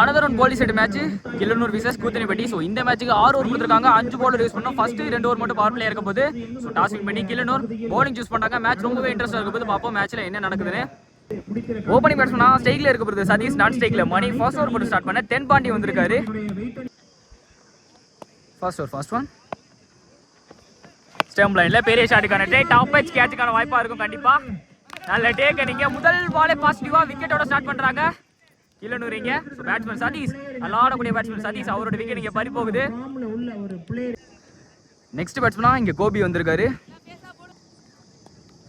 Another one police set match Killanur versus Koothanipatti. So இந்த மேட்ச்சுக்கு ஆறு ஓவர் கொடுத்துருக்காங்க. அஞ்சு பவுலர் யூஸ் பண்ணோம். ஃபர்ஸ்ட் ரெண்டு ஓவர் மட்டும் பவர் பிளே இருக்க போது ஸோ டாஸ் வின் பண்ணி கில்லனூர் போலிங் சூஸ் பண்ணாங்க. மேட்ச் ரொம்பவே இன்ட்ரெஸ்ட் இருக்க போது பார்ப்போம் மேட்ச்சில் என்ன நடக்குதுன்னு. ஓப்பனிங் பேட்ஸ்மனா ஸ்டேக்ல இருக்க போகுது சதீஷ் நான் ஸ்டேக்ல மணி ஃபர்ஸ்ட் ஓவர் மட்டும் ஸ்டார்ட் பண்ண. தென் பாண்டி வந்திருக்காரு. First over first one stump லைன்ல பெரிய ஷாட்டுக்கான டே டாப் பேட்ச் கேட்சுக்கான வாய்ப்பா இருக்கும் கண்டிப்பா. நல்ல டேக்க நீங்க. முதல் பாலே பாசிட்டிவா விக்கெட்டோட ஸ்டார்ட் பண்றாங்க. கிளனூரிங்க பேட்ஸ்மேன் சதீஷ் நல்லா பேட்ஸ்மேன் சதீஷ் அவரோட விக்கெட் இங்கே பறி போகுது நெக்ஸ்ட் பேட்ஸ்மனா இங்கே கோபி வந்திருக்காரு.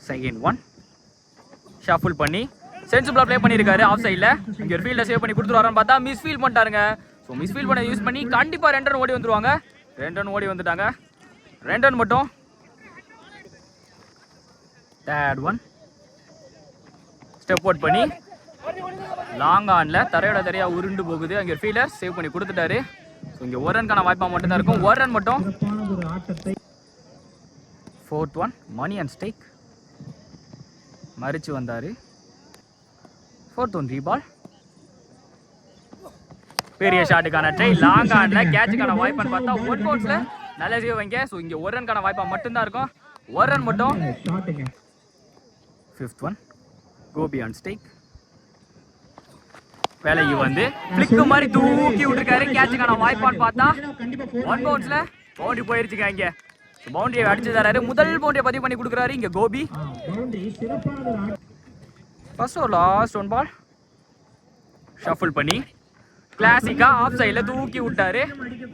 செகண்ட் ஒன் ஷஃபுல் பண்ணி சென்சிபிளா ப்ளே பண்ணியிருக்காரு ஆஃப் சைடில் இங்கே ஒரு ஃபீல்டை சேவ் பண்ணி கொடுத்துருவாரான்னு பார்த்தா மிஸ் ஃபீல் பண்ணிட்டாருங்க. ஸோ மிஸ் ஃபீல் பண்ண யூஸ் பண்ணி கண்டிப்பாக ரெண்டு ரன் ஓடி வந்துருவாங்க. ரெண்டு ரன் ஓடி வந்துட்டாங்க. ரெண்டு ரன் மட்டும். தேர்ட் ஒன் ஸ்டெப் அவுட் பண்ணி லாங் ஆன்ல தரையோட தரையா உருண்டு போகுது. அங்கே ஃபீலர் சேவ் பண்ணி கொடுத்துட்டாரு. ஸோ இங்கே ஒரு ரன்கான வாய்ப்பாக மட்டும் தான் இருக்கும். ஒரு ரன் மட்டும். Fourth one Mani and strike மறிச்சு வந்தாரு. ஃபோர்த் ஒன் ரீபால் பெரிய ஷாட்டுக்கான ட்ரை லாங் ஆன்ல கேட்சுக்கான வாய்ப்பு பார்த்தா ஒன் பவுன்ஸ்ல நல்ல சேவ் வைங்க ஸோ இங்கே ஒரு ரன்கான வாய்ப்பா மட்டும்தான் இருக்கும். ஒரு ரன் மட்டும். Fifth one Gopi on strike வேலைக்கு வந்து பிளிக்கு மாதிரி தூக்கி விட்டுருக்காரு. கேட்சுக்கான வாய்ப்பான்னு பார்த்தா ஒன் பவுன்ஸ்ல பவுண்டரி போயிருச்சுங்க இங்க. பவுண்டரியை அடிச்சு தராரு. முதல் பவுண்டரியை பதிவு பண்ணி கொடுக்குறாரு இங்க கோபி. ஃபர்ஸ்ட் ஒரு லாஸ்ட் ஒன் பால் ஷஃபிள் பண்ணி கிளாசிக்கா ஆஃப் சைடில் தூக்கி விட்டாரு.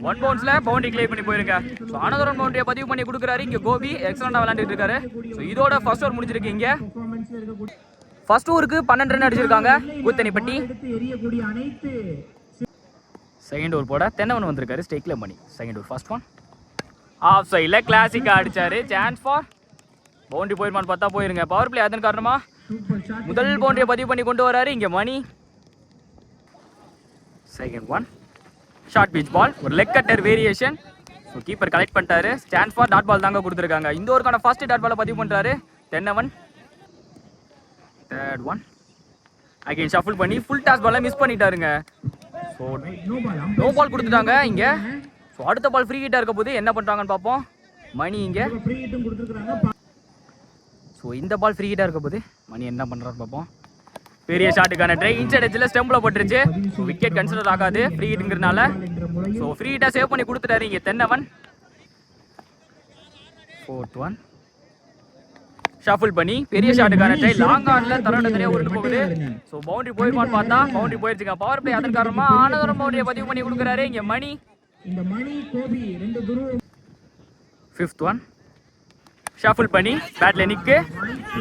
ஒன் பவுன்ஸில் பவுண்டரி கிளியர் பண்ணி போயிருங்க. ஸோ அனதரன் பவுண்டரியை பதிவு பண்ணி கொடுக்குறாரு இங்கே கோபி. எக்ஸலண்டாக விளாண்டுட்டு இருக்காரு. ஸோ இதோட ஃபர்ஸ்ட் ஓவர் முடிஞ்சிருக்கு இங்கே. ஃபர்ஸ்ட் ஓவருக்கு பன்னெண்டு ரன் அடிச்சிருக்காங்க. கூத்தணிப்பட்டி செகண்ட் ஓவர் போட தென்னவன் வந்திருக்காரு ஸ்டேக்ல Mani. Second over first one off சைடில் கிளாசிக்காக அடிச்சாரு. சான்ஸ் ஃபார் பவுண்டரி போயிருமான்னு பார்த்தா போயிருங்க. பவர் பிளே அதன் காரணமா? முதல் பவுண்டரியை பதிவு பண்ணி கொண்டு வராரு. இங்கே Mani. Second one short pitch ball ஒரு leg cutter variation so keeper collect பண்ணிட்டாரு. ஸ்டாண்ட் ஃபார் டாட் பால் தாங்க கொடுத்துருக்காங்க. இந்த ஒருக்கான ஃபர்ஸ்ட் டாட் பாலை பதிவு பண்ணுறாரு Thennavan third one again shuffle பண்ணி ஃபுல் டாஸ் பாலை மிஸ் பண்ணிட்டாருங்க. ஸோ நோ பால் கொடுத்துட்டாங்க இங்கே. ஸோ அடுத்த பால் ஃப்ரீ ஹிட்டாக இருக்க போது என்ன பண்ணுறாங்கன்னு பார்ப்போம் மணி இங்கே. ஸோ இந்த பால் ஃப்ரீ ஹிட்டாக இருக்க போது மணி என்ன பண்ணுறாரு பார்ப்போம் பெரிய ஷாட்டுக்கான ட்ரை இன்சைட் எட்ஜில் ஸ்டெம்பில் பட்டுருச்சு. ஸோ விக்கெட் கன்சிடர் ஆகாது. ஃப்ரீ ஹிட்டுங்கிறனால ஸோ ஃப்ரீ ஹிட்டாக சேவ் பண்ணி கொடுத்துட்டாரு இங்கே தென்னவன் ஃபோர்த் ஒன் ஷஃபிள் பண்ணி பெரிய ஷாட்டுக்கான ட்ரை லாங் ஆன்ல தரோட உருண்டு போகுது. ஸோ பவுண்டரி போயிருமான்னு பார்த்தா பவுண்டரி போயிருச்சுங்க. பவர் பிளே அதன் காரணமா ஆனதரம் பவுண்டரியை பதிவு பண்ணி கொடுக்குறாரு. இங்கே மணி. இந்த மணி கோபி ரெண்டு குரு. ஃபிஃப்த் ஒன் ஷஃபிள் பண்ணி பேட்ல நிக்கு.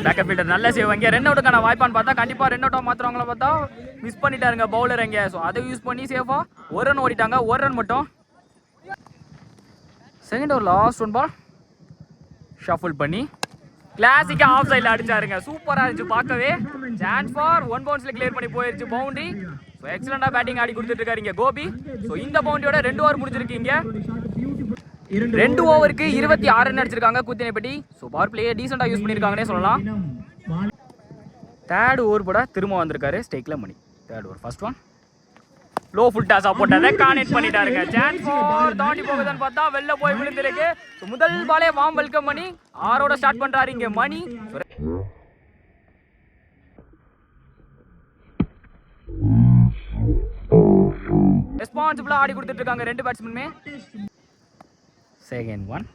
பேக்கப் ஃபீல்டர் நல்ல சேவ் அங்கே ரன் அவுட்டுக்கான வாய்ப்பான்னு பார்த்தா கண்டிப்பா ரன் அவுட்டாக மாத்துறவங்கள பார்த்தா மிஸ் பண்ணிட்டாருங்க பவுலர் அங்கே ஸோ அதை யூஸ் பண்ணி சேஃபா ஒரு ரன் ஓடிட்டாங்க. ஒரு ரன் மட்டும். Second over last one ball shuffle பண்ணி கிளாசிக்கா ஆஃப் சைடில் அடிச்சாருங்க. சூப்பராக இருந்துச்சு பார்க்கவே. சான்ஸ் ஃபார் ஒன் பவுன்ஸில் கிளியர் பண்ணி போயிருச்சு பவுண்டரி ஸோ எக்ஸலண்டாக பேட்டிங் ஆடி கொடுத்துட்டு இருக்காரு கோபி. ஸோ இந்த பவுண்டரியோட ரெண்டு ஓவர் முடிஞ்சிருக்கு ரெண்டு ஓவருக்கு இருபத்தி ஆறு ரன் அடிச்சிருக்காங்க கூத்தினைப்பட்டி. ஸோ பவர் பிளேயே டீசெண்டாக யூஸ் பண்ணியிருக்காங்கன்னே சொல்லலாம். தேர்ட் ஓவர் கூட திரும்ப வந்திருக்காரு ஸ்டேக்கில் Mani. Third over first one low full டாஸா போட்டதை கானெக்ட் பண்ணிட்டாருங்க. சான்ஸ் ஃபார் தாண்டி போகுதுன்னு பார்த்தா வெளில போய் விழுந்திருக்கு. முதல் பாலே வாம் வெல்கம் பண்ணி ஆரோட ஸ்டார்ட் பண்றாரு இங்க மணி. ரெஸ்பான்சிபிளா ஆடி கொடுத்துட்டு இருக்காங்க ரெண்டு பேட்ஸ்மேனுமே செகண்ட் ஒன்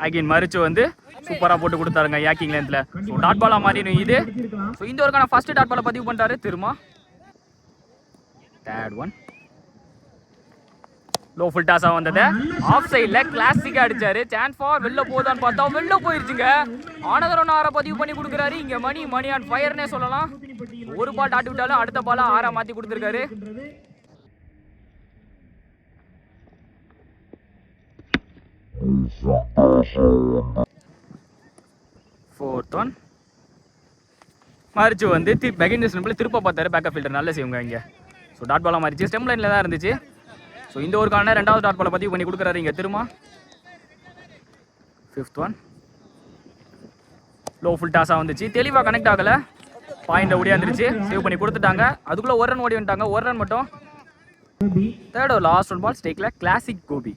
அகைன் மறிச்சு வந்து சூப்பரா போட்டு கொடுத்தாருங்க யாக்கிங் லேன்த்ல ஸோ டாட் பாலா மாறிடும் இது. ஸோ இந்த ஒருக்கான ஃபர்ஸ்ட் டாட் பாலை பதிவு பண்ணுறாரு திரும்ப. தேர்ட் ஒன் லோ ஃபுல் டாஸாக வந்தது. ஆஃப் சைடில் கிளாசிக்கா அடிச்சாரு. சான்ஸ் ஃபார் வெளில போதான்னு பார்த்தா வெளில போயிருச்சுங்க. ஆனதரன் ஆற பதிவு பண்ணி கொடுக்குறாரு. இங்க மணி மணி ஆன் ஃபயர்னே சொல்லலாம். ஒரு பால் ஆட்டி விட்டாலும் அடுத்த பால் ஆறா மாத்தி கொடுத்துருக்காரு. ஃபோர்த் ஒன் மறிச்சு வந்து திருப்பி பெகின் திருப்ப பார்த்தாரு. பேக்கப் ஃபீல்டர் நல்ல செய்வாங்க இங்கே. ஸோ டாட் பாலாக மாறிச்சு. ஸ்டெம் லைனில் தான் இருந்துச்சு. ஸோ இந்த ஒரு காரணம் ரெண்டாவது டாட் பாலை பதிவு பண்ணி கொடுக்குறாரு இங்கே திரும்ப ஃபிஃப்த் ஒன் லோ ஃபுல் டாஸாக வந்துச்சு. தெளிவாக கனெக்ட் ஆகலை. பாயிண்ட்ல ஓடியாந்துருச்சு சேவ் பண்ணி கொடுத்துட்டாங்க. அதுக்குள்ள ஒரு ரன் ஓடி வந்துட்டாங்க. ஒரு ரன் மட்டும். தேர்ட் ஒரு லாஸ்ட் ஒன் பால் ஸ்டேக்கில் கிளாசிக் கோபி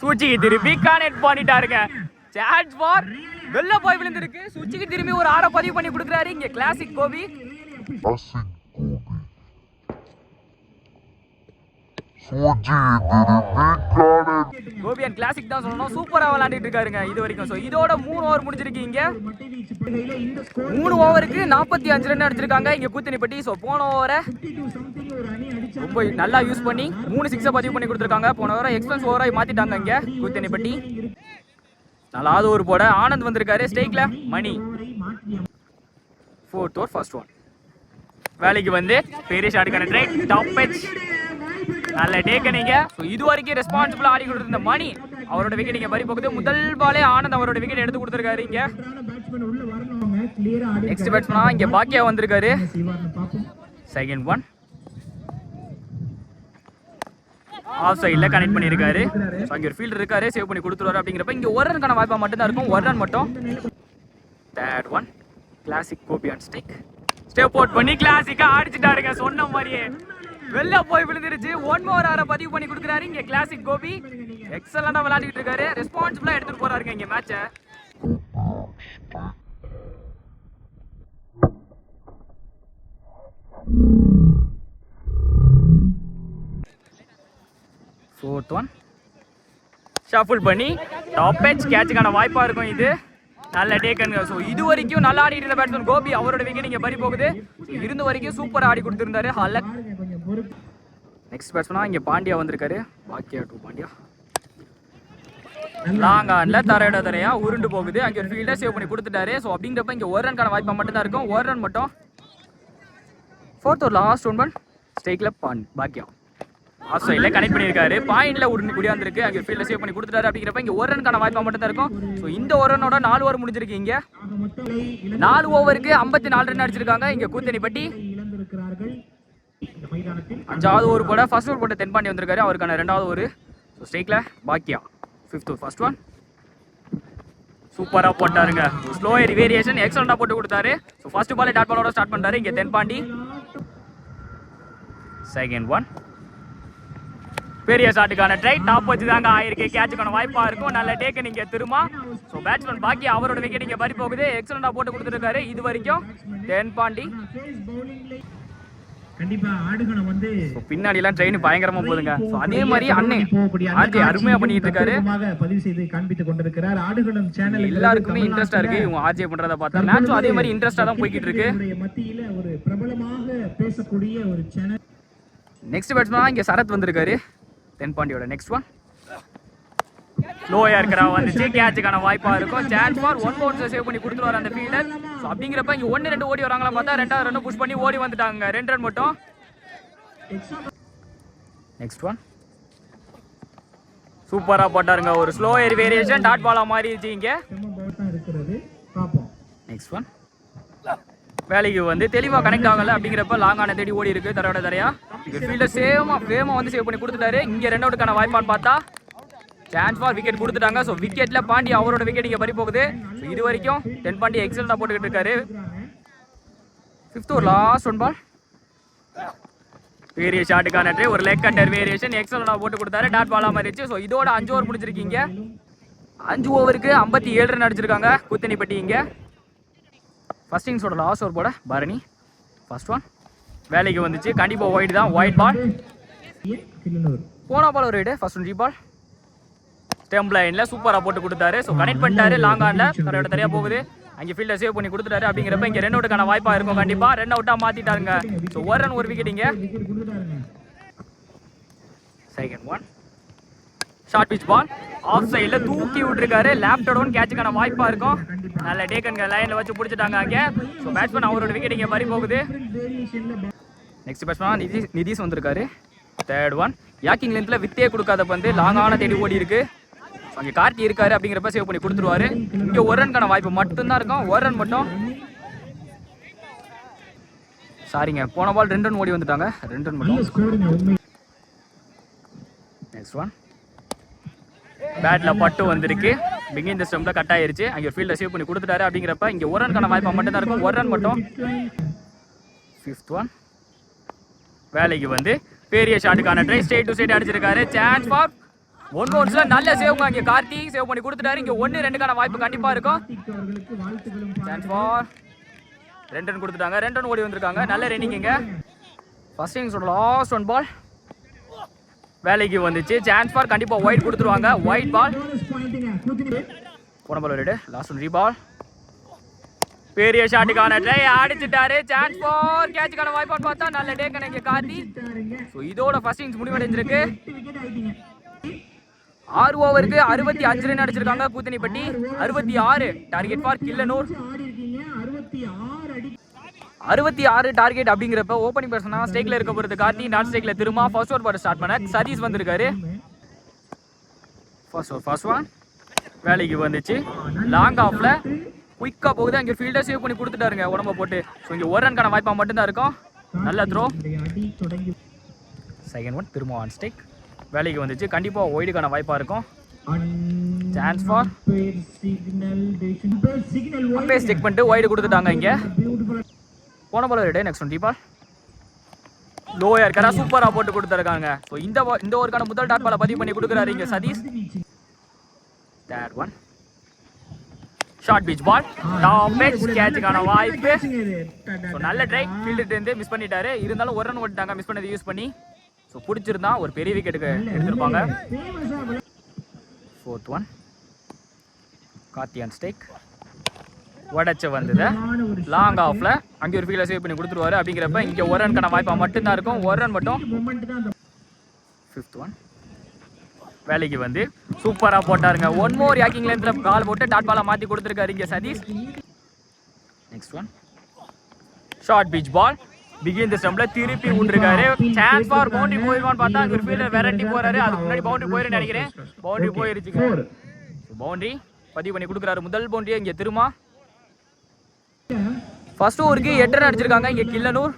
சூச்சிக்கு திருப்பி கனெக்ட் பண்ணிட்டாருங்க. சார்ஜ் ஃபார் வெளில போய் விழுந்திருக்கு. சூச்சிக்கு திரும்பி ஒரு ஆற பதிவு பண்ணி கொடுக்குறாரு. இங்க கிளாசிக் கோபி கோபி கிளாசிக் தான் சொல்லணும். சூப்பரா விளாண்டுட்டு இருக்காருங்க இது வரைக்கும். ஸோ இதோட மூணு ஓவர் முடிஞ்சிருக்கீங்க மூணு ஓவருக்கு நாற்பத்தி அஞ்சு ரன் அடிச்சிருக்காங்க. இங்க கூத்தணிப்பட்டி ஸோ போன ஓவரை ரொம்ப நல்லா யூஸ் பண்ணி மூணு சிக்ஸை பதிவு பண்ணி கொடுத்துருக்காங்க. போன ஓவரை எக்ஸ்பென்ஸ் ஓவராக மாத்திட்டாங்க இங்க கூத்தணிப்பட்டி நல்லாவது ஒரு போட. ஆனந்த் வந்திருக்காரு. ஸ்டேக்ல Mani. Fourth over first one வேலைக்கு வந்து பெரிய shot connect right top pitch நல்ல டேக்கனிங்க ஸோ இது வரைக்கும் ரெஸ்பான்சிபிள் ஆடி கொடுத்திருந்த மணி அவரோட விக்கெட் இங்க பறி போகுது முதல் பாலே ஆனந்த் அவரோட விக்கெட் எடுத்து கொடுத்துருக்காரு இங்க. நெக்ஸ்ட் பேட்ஸ்மனா இங்க பாக்கியா வந்திருக்காரு. செகண்ட் ஒன் ஆஃப் சைடில் கனெக்ட் பண்ணியிருக்காரு. ஸோ அங்கே ஒரு ஃபீல்டர் இருக்காரு சேவ் பண்ணி கொடுத்துருவாரு அப்படிங்கிறப்ப இங்கே ஒரு ரன்கான வாய்ப்பாக மட்டும்தான் இருக்கும். ஒரு ரன் மட்டும். Third one classic Gopi and stick step out பண்ணி கிளாசிக்காக அடிச்சுட்டாருங்க சொன்ன மாதிரியே. வெளில போய் விழுந்துருச்சு. ஒன் ஓவர் ஆரை பதிவு பண்ணி கொடுக்குறாரு. இங்கே கிளாசிக் கோபி. எக்ஸலண்டாக விளையாடிட்டு இருக்காரு. ரெஸ்பான்சிபிளாக எடுத்துட்டு போறாருங்க இங்கே மேட்சை ஃபோர்த் ஒன் ஷஃபுல் பண்ணி டாப் பேட்ச் கேட்சுக்கான வாய்ப்பாக இருக்கும் இது. நல்ல டேக்கன் ஸோ இது வரைக்கும் நல்லா ஆடிட்டு இருந்த பேட்ஸ்மேன் கோபி அவரோட விக்கெட் இங்கே பறி போகுது. இருந்த வரைக்கும் சூப்பராக ஆடி கொடுத்துருந்தாரு. ஹலக் நெக்ஸ்ட் பேட்ஸ்மனா இங்கே பாண்டியா வந்திருக்காரு. பாக்கியா டூ பாண்டியா. லாங் ஆன்ல தரையோட தரையா உருண்டு போகுது. அங்கே ஒரு ஃபீல்டர் சேவ் பண்ணி கொடுத்துட்டாரு. ஸோ அப்படிங்கிறப்ப இங்கே ஒரு ரன்கான வாய்ப்பாக மட்டும் தான் இருக்கும். ஒரு ரன் மட்டும். ஃபோர்த் ஒரு லாஸ்ட் ஒன் பன் ஸ்டேக்கில் பான் பாக்கியா. ஆஃப் சைடில் கனெக்ட் பண்ணியிருக்காரு. பாயிண்ட்ல உருண்டு குடியாந்துருக்கு. அங்கே ஃபீல்டர் சேவ் பண்ணி கொடுத்துட்டாரு அப்படிங்கிறப்ப இங்கே ஒரு ரன்கான வாய்ப்பாக மட்டும் தான் இருக்கும். ஸோ இந்த ஒரு ரனோட நாலு ஓவர் முடிஞ்சிருக்கு இங்கே. நாலு ஓவருக்கு ஐம்பத்தி நாலு ரன் அடிச்சிருக்காங்க. இங்கே மைதானத்தில் அஞ்சாவது ஓவர் போட ஃபர்ஸ்ட் ஓவர் போட்ட தென்பாண்டி வந்திருக்காரு. அவருக்கான ரெண்டாவது ஓவர். ஸோ ஸ்ட்ரைக்கில் பாக்கியா. ஃபிஃப்த் ஓவர் ஃபர்ஸ்ட் ஒன் சூப்பராக போட்டாருங்க. ஸ்லோ ஏரி வேரியேஷன் எக்ஸலண்டாக போட்டு கொடுத்தாரு. ஸோ ஃபர்ஸ்ட் பால் டாட் பாலோட ஸ்டார்ட் பண்ணாரு இங்கே தென்பாண்டி. செகண்ட் ஒன் பெரிய ஷாட்டுக்கான ட்ரை டாப் வச்சு தாங்க ஆயிருக்கு. கேட்சுக்கான வாய்ப்பாக இருக்கும். நல்ல டேக்கு நீங்கள் திரும்ப ஸோ பேட்ஸ்மேன் பாக்கி அவரோட விக்கெட் இங்கே பறி போகுது. எக்ஸலண்டாக போட்டு கொடுத்துருக்காரு. இது வரைக்கும் தென்பாண்டி. ஸோ பின்னாடிலாம் ட்ரெயின் பயங்கரமா போகுதுங்க. அதே மாதிரி அண்ணன் ஆர்ஜி அருமையா பண்ணிட்டு இருக்காரு பதிவு செய்து காண்பித்துக் கொண்டிருக்கிறார். ஆடுகளம் சேனல் எல்லாருக்குமே இன்ட்ரெஸ்டா இருக்கு. இவங்க ஆர்ஜே பண்றத பார்த்தா மேட்சும் அதே மாதிரி இன்ட்ரெஸ்டா தான் போய்கிட்டு இருக்கு. மத்தியில ஒரு பிரபலமாக பேசக்கூடிய ஒரு சேனல் நெக்ஸ்ட் பேட்ஸ்மேன் இங்க சரத் வந்திருக்காரு. தென்பாண்டியோட நெக்ஸ்ட் ஒன் லோயா இருக்கிற வந்துச்சு. கேட்சுக்கான வாய்ப்பா இருக்கும். Chance for one bounce save பண்ணி கொடுத்துருவாரு அந்த ஃபீல்டர் ஸோ அப்படிங்கிறப்ப இங்கே ஒன்னு ரெண்டு ஓடி வராங்களா பார்த்தா ரெண்டாவது ரன் புஷ் பண்ணி ஓடி வந்துட்டாங்க ரெண்டு ரன் மட்டும். நெக்ஸ்ட் ஒன் சூப்பராக போட்டாருங்க. ஒரு ஸ்லோ ஏர் வேரியேஷன் டாட் பாலா மாறிடுச்சு இங்கே. நெக்ஸ்ட் ஒன் வேலைக்கு வந்து தெளிவாக கனெக்ட் ஆகல அப்படிங்கிறப்ப லாங்கான தேடி ஓடி இருக்கு. தரையோட தரையா. இங்க ஃபீல்டர் சேமா வேகமாக வந்து சேவ் பண்ணி கொடுத்துட்டாரு. இங்கே ரெண்டாவதுக்கான வாய்ப்பான்னு பார்த்தா சான்ஸ் ஃபார் விக்கெட் கொடுத்துட்டாங்க. ஸோ விக்கெட்ல பாண்டி அவரோட விக்கெட் இங்க பறி போகுது இது வரைக்கும் தென் பாண்டி எக்ஸலண்டா போட்டுக்கிட்டு இருக்காரு. ஃபிஃப்த் ஒரு லாஸ்ட் ஒன் பால் வேரிய ஷாட்டுக்கான ட்ரை ஒரு லெக் கண்டர் வேரியேஷன் எக்ஸலண்டா போட்டு கொடுத்தாரு. டாட் பாலா மாறிடுச்சு. ஸோ இதோட அஞ்சு ஓவர் முடிச்சிருக்கீங்க அஞ்சு ஓவருக்கு ஐம்பத்தி ஏழு ரன் அடிச்சிருக்காங்க கூத்தனிப்பட்டி இங்க ஃபர்ஸ்ட் இன்னிங்ஸோட லாஸ்ட் ஓவர் போட பரணி. ஃபர்ஸ்ட் ஒன் வேலைக்கு வந்துச்சு. கண்டிப்பாக ஒயிட் தான். ஒயிட் பால் போனா பால் ஒரு ரைடு ஃபர்ஸ்ட் ஒன் ஜி பால் ஸ்டெம் லைனில் சூப்பராக போட்டு கொடுத்தாரு. ஸோ கனெக்ட் பண்ணிட்டாரு. லாங் ஆனில். தரையோட தரையாக போகுது. அங்கே ஃபீல்டை சேவ் பண்ணி கொடுத்துட்டாரு. அப்படிங்கிறப்ப இங்கே ரெண்டு அவுட்டுக்கான வாய்ப்பாக இருக்கும். கண்டிப்பாக ரெண்டு அவுட்டாக மாற்றிட்டாருங்க ஸோ ஒரு ரன் ஒரு விக்கெட் இங்கே. Second one short pitch ball off சைடில் தூக்கி விட்டுருக்காரு. லேப்டோட கேட்சுக்கான வாய்ப்பாக இருக்கும். நல்ல டேக்கன்க லைனில் வச்சு பிடிச்சிட்டாங்க அங்கே. ஸோ பேட்ஸ்மேன் அவரோட விக்கெட் இங்கே மாதிரி போகுது. நெக்ஸ்ட் பேட்ஸ்மேன் நிதிஷ் நிதிஷ் வந்திருக்காரு. தேர்ட் ஒன் யாக்கிங் லென்த்தில் வித்தே கொடுக்காத பந்து லாங்கான தேடி ஓடி இருக்குது அங்கே கார்த்தி இருக்காரு அப்படிங்கிறப்ப சேவ் பண்ணி கொடுத்துருவாரு. இங்கே ஒரு ரன்கான வாய்ப்பு மட்டும்தான் இருக்கும். ஒரு ரன் மட்டும். சாரிங்க போன பால் ரெண்டு ரன் ஓடி வந்துட்டாங்க. ரெண்டு ரன் மட்டும். நெக்ஸ்ட் ஒன் பேட்ல பட்டு வந்திருக்கு. பிகின் இந்த ஸ்டம்பில் கட் ஆயிருச்சு. அங்கே ஒரு ஃபீல்டை சேவ் பண்ணி கொடுத்துட்டாரு அப்படிங்கிறப்ப இங்கே ஒரு ரன்கான வாய்ப்பாக மட்டும் தான் இருக்கும். ஒரு ரன் மட்டும். ஃபிஃப்த் ஒன் வேலைக்கு வந்து. பெரிய ஷாட்டுக்கான ட்ரை ஸ்டேட் டு ஸ்டேட் அடிச்சிருக்காரு. சான்ஸ் ஃபார் ஒன் ஒன்ஸ்ல நல்ல சேவ்ங்க இங்கே கார்த்தி சேவ் பண்ணி கொடுத்துட்டாரு. இங்கே ஒன்று ரெண்டுக்கான வாய்ப்பு கண்டிப்பாக இருக்கும். சான்ஸ் ஃபார் ரெண்டு ரன் கொடுத்துட்டாங்க. ரெண்டு ரன் ஓடி வந்திருக்காங்க. நல்ல ரன்னிங் இங்க. ஃபர்ஸ்ட் இன்னிங்ஸோட லாஸ்ட் ஒன் பால் வேலைக்கு வந்துச்சு. சான்ஸ் ஃபார் கண்டிப்பாக ஒயிட் கொடுத்துருவாங்க. ஒயிட் பால் போன பால் ரெடு லாஸ்ட் ஒன் ரீபால் பெரிய ஷாட்டுக்கான ட்ரை அடிச்சிட்டாரு. சான்ஸ் ஃபார் கேட்சுக்கான வாய்ப்பான்னு பார்த்தா நல்ல டே கணக்கு கார்த்தி. ஸோ இதோட ஃபர்ஸ்ட் இன்னிங்ஸ் முடிவடைஞ்சிருக்கு ஆறு ஓவருக்கு அறுபத்தி அஞ்சு ரன் அடிச்சிருக்காங்க? கூத்தனிப்பட்டி அறுபத்தி ஆறு. Target for Killanur. அறுபத்தி ஆறு டார்கெட் அப்படிங்கிறப்ப ஓப்பனிங் பர்சனா ஸ்டேக்ல இருக்க போகிறது கார்த்தி. நான் ஸ்டேக்ல திரும்ப ஃபர்ஸ்ட் ஓவர் போட ஸ்டார்ட் பண்ண. சதீஷ் வந்திருக்காரு. ஃபர்ஸ்ட் ஓவர் ஃபர்ஸ்ட் ஒன் வேலைக்கு வந்துச்சு. லாங் ஆஃப்ல குயிக்கா போகுது. அங்கே ஃபீல்டர் சேவ் பண்ணி கொடுத்துட்டாருங்க. உடம்ப போட்டு. ஸோ இங்கே ஒரு ரன்கான வாய்ப்பா மட்டும்தான் இருக்கும். நல்ல த்ரோ செகண்ட் ஒன் திரும்ப ஆன் ஸ்டேக் வேலைக்கு வந்துச்சு. கண்டிப்பாக ஒய்டுக்கான வாய்ப்பாக இருக்கும். சான்ஸ் ஃபார் அம்பேஸ் செக் பண்ணிட்டு ஒய்டு கொடுத்துட்டாங்க இங்கே. போன பால் ரெடே நெக்ஸ்ட் ஒன் டீபால் லோயா இருக்காரா? சூப்பராக போட்டு கொடுத்துருக்காங்க. ஸோ இந்த இந்த ஒருக்கான முதல் டாட் பாலை பதிவு பண்ணி கொடுக்குறாரு இங்கே Sathish. Third one short pitch ball top patch கேட்சுக்கான வாய்ப்பு. ஸோ நல்ல ட்ரை ஃபீல்டு இருந்து மிஸ் பண்ணிட்டாரு. இருந்தாலும் ஒரு ரன் ஓட்டிட்டாங்க. மிஸ் பண்ணதை யூஸ் பண்ணி. ஸோ பிடிச்சிருந்தா ஒரு பெரிய விக்கெட்டுக்கு எடுத்திருப்பாங்க. ஃபோர்த் ஒன் கார்த்தியான் ஸ்டேக் உடச்ச வந்தது. லாங் ஆஃப்ல அங்கே ஒரு ஃபீல்டர் சேவ் பண்ணி கொடுத்துருவாரு. அப்படிங்கிறப்ப இங்கே ஒரு ரன்கான வாய்ப்பா மட்டும்தான் இருக்கும். ஒரு ரன் மட்டும் ஃபிஃப்த் ஒன் வேலைக்கு வந்து சூப்பரா போட்டாருங்க. ஒன் மோர் யாக்கிங் லென்த்ல கால் போட்டு டாட் பாலா மாத்தி கொடுத்துருக்காரு இங்க Sathish. Next one short pitch ball begin the ஸ்டம்ப்ல திருப்பி விட்டுருக்காரு சான்ஸ் ஃபார் பவுண்டரி போயிருவான்னு பார்த்தா அங்க ஒரு ஃபீல்டர் விரட்டி போறாரு. அதுக்கு முன்னாடி பவுண்டரி போயிருன்னு நினைக்கிறேன். பவுண்டரி போயிருச்சுங்க பவுண்டரி பதிவு பண்ணி கொடுக்குறாரு. முதல் பவுண்டரி இங்க திரும்ப ஃபர்ஸ்ட் ஓவருக்கு எட்டு ரன் அடிச்சிருக்காங்க. இங்க கில்லனூர்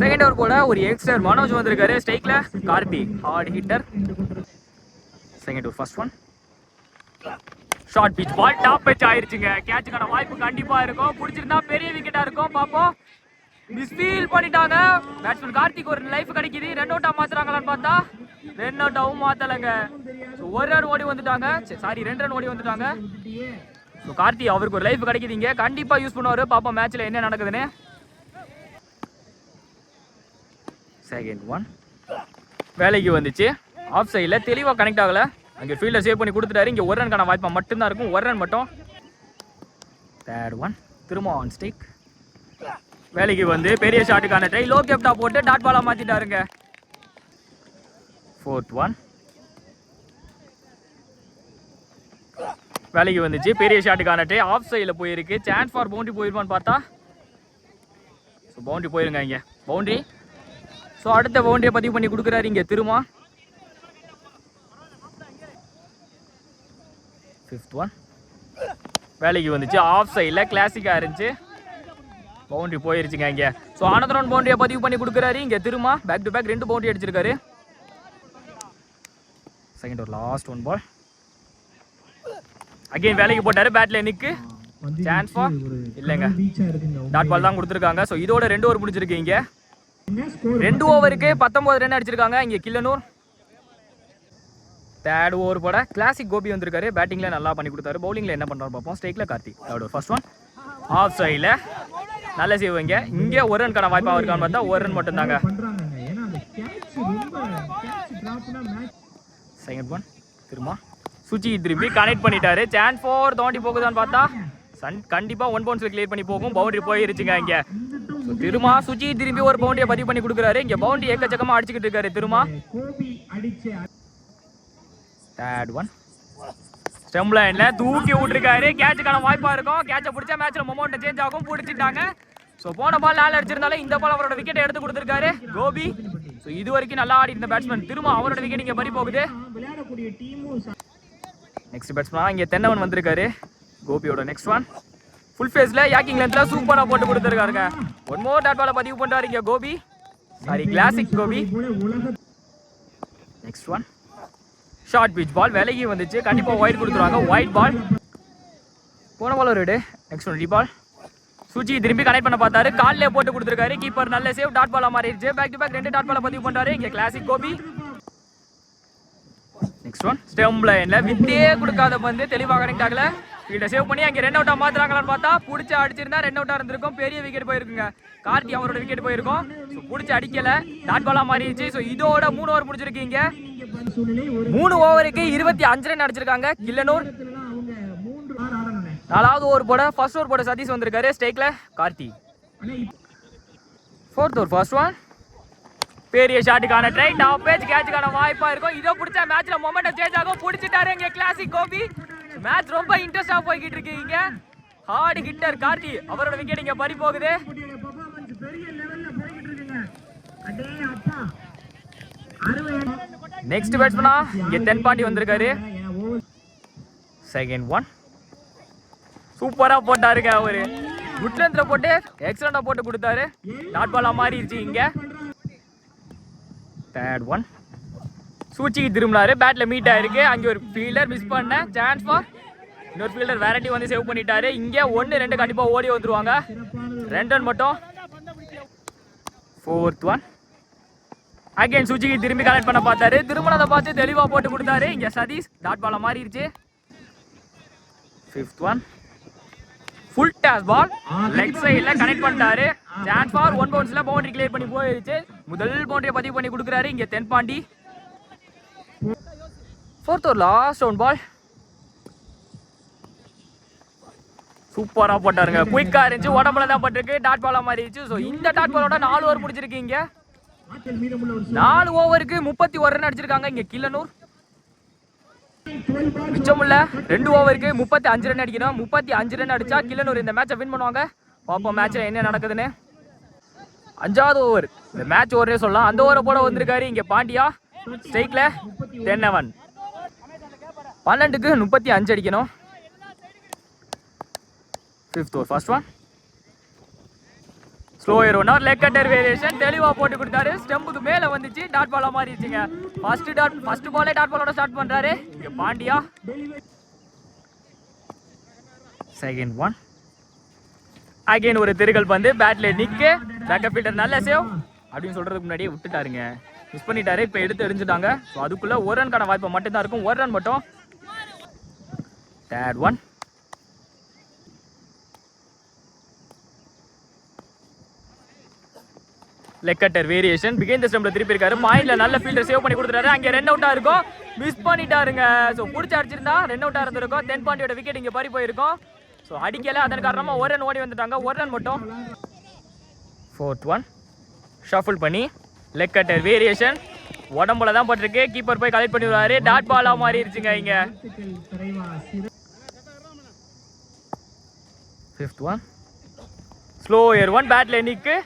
செகண்ட் ஓவர் கூட ஒரு யங்ஸ்டர் மனோஜ் வந்திருக்காரு. ஸ்ட்ரைக்ல Karthi hard hitter second over first one short pitch ball top pitch ஆயிருச்சுங்க. கேட்சுக்கான வாய்ப்பு கண்டிப்பா இருக்கும். பிடிச்சிருந்தா பெரிய விக்கெட்டா இருக்கும். பாப்போம் மிஸ்ஃபீல் பண்ணிட்டாங்க. பேட்ஸ்மேன் கார்த்திக் ஒரு லைஃப் கிடைக்குது. ரெண்டு அவுட்டா மாத்துறாங்களான்னு பார்த்தா ரெண்டு அவுட்டாவும் மாத்தலைங்க. ஒரு ரன் ஓடி வந்துட்டாங்க. சாரி ரெண்டு ரன் ஓடி வந்துட்டாங்க. ஸோ கார்த்தி அவருக்கு ஒரு லைஃப் கிடைக்குதுங்க கண்டிப்பாக யூஸ் பண்ணுவார். பாப்போம் மேட்ச்சில் என்ன நடக்குதுன்னு. செகண்ட் ஒன் வேலைக்கு வந்துச்சு. ஆஃப் சைடில் தெளிவாக கனெக்ட் ஆகலை. அங்கே ஃபீல்டை சேவ் பண்ணி கொடுத்துட்டாரு. இங்கே ஒரு ரன்கான வாய்ப்பாக மட்டும்தான் இருக்கும். ஒரு ரன் மட்டும். தேர்ட் ஒன் திரும்ப ஆன் ஸ்டிக் வேலைக்கு வந்து பெரிய ஷாட்டுக்கான ட்ரை லோ கேப்டா போட்டு டாட் பாலாக மாற்றிட்டாருங்க ஃபோர்த் ஒன் வேலைக்கு வந்துச்சு. பெரிய ஷாட்டுக்கான ட்ரை ஆஃப் சைடில் போயிருக்கு. சான்ஸ் ஃபார் பவுண்ட்ரி போயிருப்பான்னு பார்த்தா? ஸோ பவுண்டரி போயிருங்க இங்கே. பவுண்டரி ஸோ அடுத்த பவுண்டரியை பதிவு பண்ணி கொடுக்குறாரு இங்கே திரும்ப. ஃபிஃப்த் ஒன் வேலைக்கு வந்துச்சு. ஆஃப் சைடில் கிளாசிக்காக இருந்துச்சு. பவுண்டரி போயிருச்சுங்க இங்கே. ஸோ ஆனந்த ரவுண்ட் பவுண்டரியை பதிவு பண்ணி கொடுக்குறாரு. இங்கே திரும்ப பேக் டு பேக் ரெண்டு பவுண்டரி அடிச்சிருக்காரு. செகண்ட் ஒரு லாஸ்ட் ஒன் பால் அகைன் வேலைக்கு போட்டாரு. பேட்ல நிக்கு. சான்ஸ் ஃபார் இல்லைங்க. டாட் பால் தான் கொடுத்துருக்காங்க. ஸோ இதோட ரெண்டு ஓவர் முடிச்சிருக்கு இங்கே. என்ன ஸ்கோர் ரெண்டு ஓவருக்கு பத்தொன்பது ரன் அடிச்சிருக்காங்க. இங்க கில்லனூர் தேர்ட் ஓவர் போட கிளாசிக் கோபி வந்திருக்காரு. பேட்டிங்கில் நல்லா பண்ணி கொடுத்தாரு. பவுலிங்கில் என்ன பண்ணுறாரு பார்ப்போம். ஸ்ட்ரைக்ல Karthik third first one off சைடில் நல்ல சேவ் இங்கே. இங்கே ஒரு ரன்கான வாய்ப்பா இருக்கான்னு பார்த்தா ஒரு ரன் மட்டும்தாங்க. செகண்ட் ஒன் திரும்ப. சுச்சி திரும்பி கனெக்ட் பண்ணிட்டாரு. சான்ஸ் ஃபோர் தோண்டி போகுதான்னு பார்த்தா சன் கண்டிப்பாக ஒன் பவுன்ஸில் கிளியர் பண்ணி போகும். பவுண்டரி போயிருச்சுங்க இங்கே. திருமா திரும்ப சுச்சி திரும்பி ஒரு பவுண்டரியை பதிவு பண்ணி கொடுக்குறாரு. இங்கே பவுண்டரி எக்கச்சக்கமாக அடிச்சுக்கிட்டு இருக்காரு. திருமா தேர்ட் ஒன் ஸ்டெம் லைன்ல தூக்கி விட்டுருக்காரு. கேட்சுக்கான வாய்ப்பா இருக்கும். கேட்சை பிடிச்சா மேட்ச்ல மொமெண்ட் சேஞ்ச் ஆகும். பிடிச்சிட்டாங்க. ஸோ போன பால் நாலு அடிச்சிருந்தாலும் இந்த பால் அவரோட விக்கெட் எடுத்து கொடுத்துருக்காரு. கோபி. ஸோ இது வரைக்கும் நல்லா ஆடி இருந்த பேட்ஸ்மேன் திரும்ப அவரோட விக்கெட் இங்கே பறி போகுது. நெக்ஸ்ட் பேட்ஸ்மேன் இங்கே தென்னவன் வந்திருக்காரு. கோபியோட நெக்ஸ்ட் ஒன் ஃபுல் ஃபேஸில் யாக்கிங் லென்த்தில் சூப்பராக போட்டு கொடுத்துருக்காருங்க. ஒன் மோர் டாட் பாலை பதிவு பண்ணுறாரு இங்கே Gopi. Sorry classic Gopi. Next one short pitch ball விலகி வந்துச்சு. கண்டிப்பாக ஒயிட் கொடுத்துருவாங்க. ஒயிட் பால் போன பால் ஒரு ரெடு நெக்ஸ்ட் ஒன் பால் சுச்சி திரும்பி கனெக்ட் பண்ண பார்த்தாரு. காலில் போட்டு கொடுத்துருக்காரு. கீப்பர் நல்ல சேவ் டாட் பாலா மாறிடுச்சு. பேக் டு பேக் ரெண்டு டாட் பாலை பதிவு பண்ணுறாரு இங்கே classic Gopi. Next one stump லைனில் வித்தே கொடுக்காத வந்து தெளிவாக கனெக்ட் ஆகல. இதை சேவ் பண்ணி அங்கே ரென் அவுட்டாக மாற்றுறாங்களான்னு பார்த்தா பிடிச்சி அடிச்சிருந்தா ரென் அவுட்டாக இருந்திருக்கும். பெரிய விக்கெட் போயிருக்குங்க. கார்த்தி அவரோட விக்கெட் போயிருக்கும். ஸோ பிடிச்சி அடிக்கலை. டாட் பாலா மாறிடுச்சு. ஸோ இதோட மூணு ஓவர் முடிச்சிருக்கீங்க மூணு ஓவருக்கு இருபத்தி அஞ்சு ரன் அடிச்சிருக்காங்க கில்லனூர். நாலாவது ஓவர் போட ஃபர்ஸ்ட் ஓவர் போட சதீஷ் வந்திருக்காரு. ஸ்டேக்ல Karthi. Fourth over first one பெரிய ஷாட்டுக்கான ட்ரை டாப் பேஜ் கேட்சுக்கான வாய்ப்பா இருக்கும். இதோ பிடிச்ச மேட்ச்ல மொமெண்டம் சேஞ்ச் ஆகும். பிடிச்சிட்டாரு இங்க கிளாசிக் கோபி. மேட்ச் ரொம்ப இன்ட்ரெஸ்டா போய்கிட்டு இருக்கு இங்க. ஹார்ட் ஹிட்டர் கார்த்தி அவரோட விக்கெட் இங்க பறி போகுது. பெரிய லெவல்ல போய்கிட்டு இருக்குங்க. அடே அப்பா. அருமையான நெக்ஸ்ட் பேட்ஸ்மனா இங்கே தென்பாண்டி வந்திருக்காரு. செகண்ட் ஒன் சூப்பராக போட்டாருங்க அவரு. குட்லந்திர போட்டு எக்ஸலண்டாக போட்டு கொடுத்தாரு. டாட் பாலா மாறிடுச்சு இங்கே. தேர்ட் ஒன் சூச்சிக்கு திரும்பினாரு. பேட்டில் மீட் ஆயிருக்கு. அங்கே ஒரு ஃபீல்டர் மிஸ் பண்ண சான்ஸ் ஃபார் இன்னொரு ஃபீல்டர் வேரண்டி வந்து சேவ் பண்ணிட்டாரு. இங்கே ஒன்று ரெண்டு கண்டிப்பாக ஓடி வந்துருவாங்க. ரெண்டு ரன் மட்டும். ஃபோர்த் ஒன் அகைன் சுஜிக்கு திரும்பி கனெக்ட் பண்ண பார்த்தாரு. திருமணத்தை பார்த்து தெளிவா போட்டு கொடுத்தாரு. இங்க சதீஷ் டாட் பால மாறிடுச்சு fifth one full toss ball leg சைடுல கனெக்ட் பண்ணிட்டாரு. சான்ஸ் ஃபார் ஒன் பவுன்ஸ்ல பவுண்டரி கிளியர் பண்ணி போயிருச்சு. முதல் பவுண்டரியை பதிவு பண்ணி கொடுக்குறாரு. இங்க தென்பாண்டி. ஃபோர்த் ஒரு லாஸ்ட் ஒன் பால் சூப்பரா போட்டாருங்க. குயிக்கா இருந்துச்சு. உடம்புல தான் பட்டிருக்கு டாட் பாலா மாறிடுச்சு ஸோ இந்த டாட் பாலோட நாலு ஓவர் முடிச்சிருக்கீங்க. நாலு ஓவருக்கு முப்பத்தி ஒரு ரன் அடிச்சிருக்காங்க. இங்க கில்லனூர் மிச்சமுள்ள ரெண்டு ஓவருக்கு முப்பத்தி அஞ்சு ரன் அடிக்கணும். முப்பத்தி அஞ்சு ரன் அடிச்சா கில்லனூர் இந்த மேட்சை வின் பண்ணுவாங்க. பார்ப்போம் மேட்ச்ல என்ன நடக்குதுன்னு. அஞ்சாவது ஓவர் இந்த மேட்ச் ஓவரே சொல்லலாம். அந்த ஓவரை போட வந்திருக்காரு இங்க பாண்டியா. ஸ்ட்ரைக்ல தென்னவன் பன்னெண்டுக்கு முப்பத்தி அஞ்சு அடிக்கணும். Fifth over first one slow one leg cutter variation தெளிவாக போட்டு கொடுத்தாரு. ஸ்டெம்புக்கு மேல வந்துச்சு டாட் பாலாக மாறிடுச்சுங்க. ஃபர்ஸ்ட் டாட் ஃபர்ஸ்ட் பாலே டாட் பாலோட ஸ்டார்ட் பண்றாரு. இங்கே பாண்டியா. செகண்ட் ஒன் அகைன் ஒரு திருகல் பந்து பேட்ல நிக்க பேக்கப் ஃபீல்டர் நல்ல சேவ் அப்படின்னு சொல்றதுக்கு முன்னாடியே விட்டுட்டாருங்க. மிஸ் பண்ணிட்டாரு இப்போ எடுத்து எரிஞ்சுட்டாங்க. ஸோ அதுக்குள்ள ஒரு ரன்கான வாய்ப்பு மட்டும்தான் இருக்கும். ஒரு ரன் மட்டும். Third one leg cutter variation பிகைன் the திருப்பி இருக்காரு பாயிண்ட்ல நல்ல ஃபீல்டர் சேவ் பண்ணி கொடுத்துறாரு அங்கே ரன் அவுட்டாக இருக்கும். மிஸ் பண்ணிட்டாருங்க. ஸோ பிடிச்சி அடிச்சிருந்தா ரன் அவுட்டாக இருந்திருக்கும். தென் பாண்டியோட விக்கெட் இங்கே பறி போயிருக்கும். ஸோ அடிக்கல. அதன் காரணமாக ஒரு ரன் ஓடி வந்துட்டாங்க. ஒரு ரன் மட்டும். ஃபோர்த் ஒன் ஷஃபுல் பண்ணி லெக் கட்டர் வேரியேஷன் உடம்புல தான் பட்டிருக்கு. கீப்பர் போய் கலெக்ட் பண்ணி விடுவாரு. டாட் பாலா மாறிடுச்சுங்க இங்க. ஃபிஃப்த் ஒன் ஸ்லோ ஏர் ஒன் பேட்ல நிக்கு.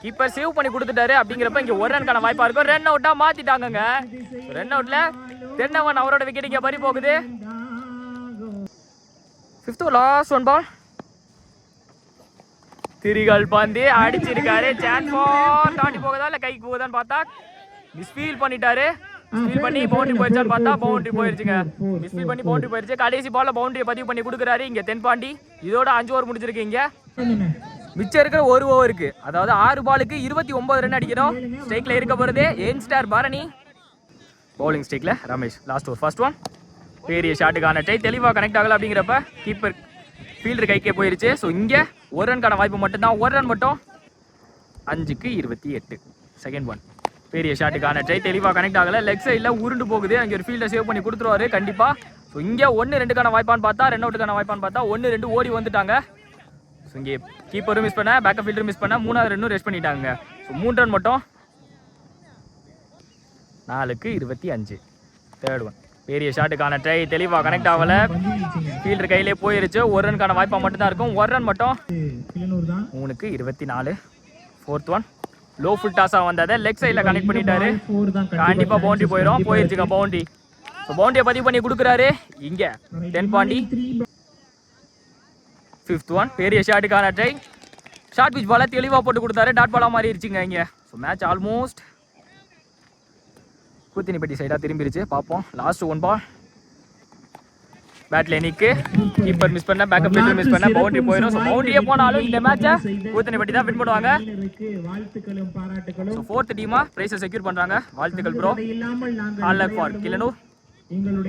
கீப்பர் சேவ் பண்ணி கொடுத்துட்டாரு. அப்படிங்கிறப்ப இங்க ஒரு ரன்கான வாய்ப்பா இருக்கும். ரன் அவுட்டா மாத்திட்டாங்க ரன் அவுட்ல தென்னவன் அவரோட விக்கெட் இங்க பறி போகுது. ஃபிஃப்த் லாஸ்ட் ஒன் பால் திரிகால் பாந்தி அடிச்சிருக்காரு. சான்ஸ் ஃபார் தாண்டி போகுதா இல்ல கைக்கு போகுதான்னு பார்த்தா மிஸ்ஃபீல் பண்ணிட்டாரு. மிஸ்ஃபீல் பண்ணி பவுண்டரி போயிடுச்சான்னு பார்த்தா பவுண்டரி போயிருச்சுங்க. மிஸ்ஃபீல் பண்ணி பவுண்டரி போயிருச்சு. கடைசி பால்ல பவுண்டரியை பதிவு பண்ணி கொடுக்குறாரு இங்க தென்பாண்டி. இதோட அஞ்சு ஓவர் முடிச்சிருக்கீங்க மிச்சம் இருக்கிற ஒரு ஓவருக்கு அதாவது ஆறு பாலுக்கு இருபத்தி ஒன்பது ரன் அடிக்கணும். ஸ்ட்ரைக்ல இருக்க போறது ஏன் star Bharani? Bowling ஸ்ட்ரைக்ல Ramesh last over first one பெரிய ஷாட்டுக்கான ட்ரை தெளிவாக கனெக்ட் ஆகல அப்படிங்கிறப்ப கீப்பர் ஃபீல்டர் கைக்கே போயிருச்சு. ஸோ இங்கே ஒரு ரன்கான வாய்ப்பு மட்டும்தான். ஒரு ரன் மட்டும். அஞ்சுக்கு இருபத்தி எட்டு. செகண்ட் ஒன் பெரிய ஷாட்டுக்கான ட்ரை தெளிவாக கனெக்ட் ஆகல. லெக் சைடில் உருண்டு போகுது. அங்கே ஒரு ஃபீல்டை சேவ் பண்ணி கொடுத்துருவாரு கண்டிப்பாக ஸோ இங்கே ஒன்று ரெண்டுக்கான வாய்ப்பான்னு பார்த்தா ரெண்டு அவுட்டுக்கான வாய்ப்பான்னு பார்த்தா ஒன்று ரெண்டு ஓடி வந்துட்டாங்க. ஸோ இங்கே கீப்பரும் மிஸ் பண்ண பேக்கப் ஃபீல்டரும் மிஸ் பண்ண மூணாவது ரன்னும் ரெஸ்ட் பண்ணிட்டாங்க. ஸோ மூணு ரன் மட்டும். நாலுக்கு இருபத்தி அஞ்சு. தேர்ட் ஒன் பெரிய ஷாட்டுக்கான ட்ரை தெளிவாக கனெக்ட் ஆகல. ஃபீல்டர் கையிலே போயிருச்சு. ஒரு ரன்கான வாய்ப்பா மட்டும்தான் இருக்கும். ஒரு ரன் மட்டும். மூணுக்கு இருபத்தி நாலு. ஃபோர்த் ஒன் லோ ஃபுல் டாஸாக வந்ததை லெக் சைடில் கனெக்ட் பண்ணிட்டாரு. கண்டிப்பாக பவுண்டரி போயிடும் போயிருச்சுங்க பவுண்டரி ஸோ பவுண்டரியை பதிவு பண்ணி கொடுக்குறாரு. இங்கே தென் பாண்டி ஃபிஃப்த் ஒன் பெரிய ஷாட்டுக்கான ட்ரை ஷார்ட் பிச் பாலாக தெளிவாக போட்டு கொடுத்தாரு. டாட் பாலாக மாறிடுச்சுங்க இங்கே. ஸோ மேட்ச் ஆல்மோஸ்ட் கூத்தினிப்பட்டி சைடாக திரும்பிடுச்சு பார்ப்போம். லாஸ்ட் ஒன் பால் பேட்ல நிக்கு. கீப்பர் மிஸ் பண்ண பேக்கப் ஃபீல்டர் மிஸ் பண்ண பவுண்டரி போயிடும். ஸோ பவுண்டரியே போனாலும் இந்த மேட்சை கூத்தனிப்பட்டி தான் வின் பண்ணுவாங்க. வாழ்த்துக்களும் பாராட்டுகளும் ஸோ ஃபோர்த் டீமாக ப்ரைஸை செக்யூர் பண்ணுறாங்க வாழ்த்துக்கள் bro all luck for Kilanur எங்களுடைய